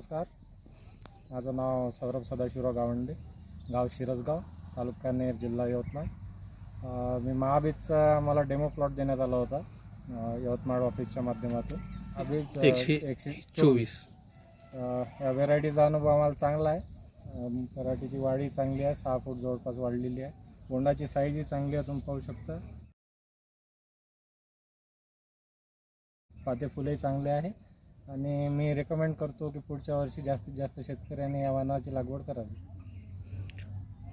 नमस्कार. माझं नाव सौरभ सदाशिवराव गावंडे गाव शिरसगाव तालुका नेर जिल्हा यवतमाळ. मी महाबीजचा मला डेमो प्लॉट देण्यात आला होता यवतमाळ ऑफिसच्या माध्यमातून. महाबीज एकशे एकशे चोवीस. या व्हेरायटीचा अनुभव आम्हाला चांगला आहे. व्हेरायटीची वाढी चांगली आहे सहा फूट जवळपास वाढलेली आहे. बोंडाची साईजही चांगली आहे तुम्ही पाहू शकता. पाते फुलंही चांगले आहे. आणि मी रेकमेंड करतो की पुढच्या वर्षी जास्तीत जास्त शेतकऱ्यांनी या वाहनाची लागवड करावी.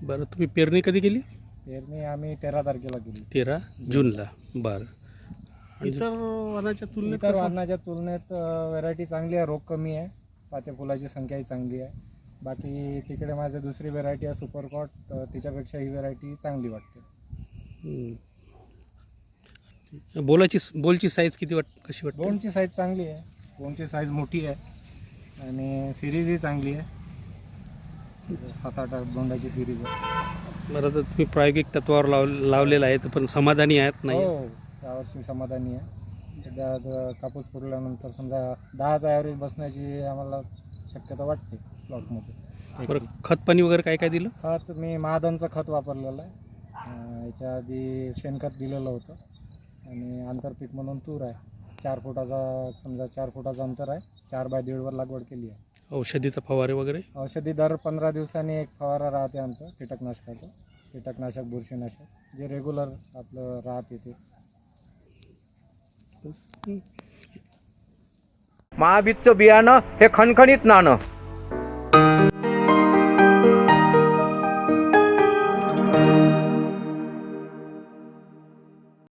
बरं तुम्ही पेरणी कधी केली? पेरणी आम्ही तेरा तारखेला केली. तेरा जूनला. बरं. आणि इतर वनाच्या तुलनेत इतर कसं- वाहनाच्या तुलनेत व्हेरायटी चांगली आहे रोग कमी आहे. पाते फुलाची संख्याही चांगली आहे. बाकी तिकडे माझी दुसरी व्हेरायटी आहे सुपरकॉट तर तिच्यापेक्षा ही व्हेरायटी चांगली वाटते. हम्म. बोलाची बोलची साईज किती वाट कशी वाटते? बोनची साईज चांगली आहे. बोनची साईज मोठी आहे. आणि सिरीजही चांगली आहे. सात आठ बोंडाची सिरीज आहे. बरं तर तुम्ही प्रायोगिक तत्वावर लाव लावलेलं आहे तर पण समाधानी आहेत नाही हो यावर्षी समाधानी आहे. सध्या कापूस पुरल्यानंतर समजा दहाचा ॲव्हरेज बसण्याची आम्हाला शक्यता वाटते प्लॉटमध्ये बरं खत पाणी वगैरे काय काय दिलं? खत मी महादनचं खत वापरलेलं आहे. याच्या आधी शेणखत दिलेलं होतं. आणि आंतरपीक म्हणून तूर आहे. चार फुटाचा समजा चार फुटाचं अंतर आहे. चार बाय दीडवर लागवड केली आहे. औषधीचा फवारे वगैरे? औषधी दर पंधरा दिवसांनी एक फवारा राहते आमचं कीटकनाशकाचं. कीटकनाशक बुरशीनाशक जे रेग्युलर आपलं राहते तेच. महाबीजचं बियाणं हे खणखणीत नाणं.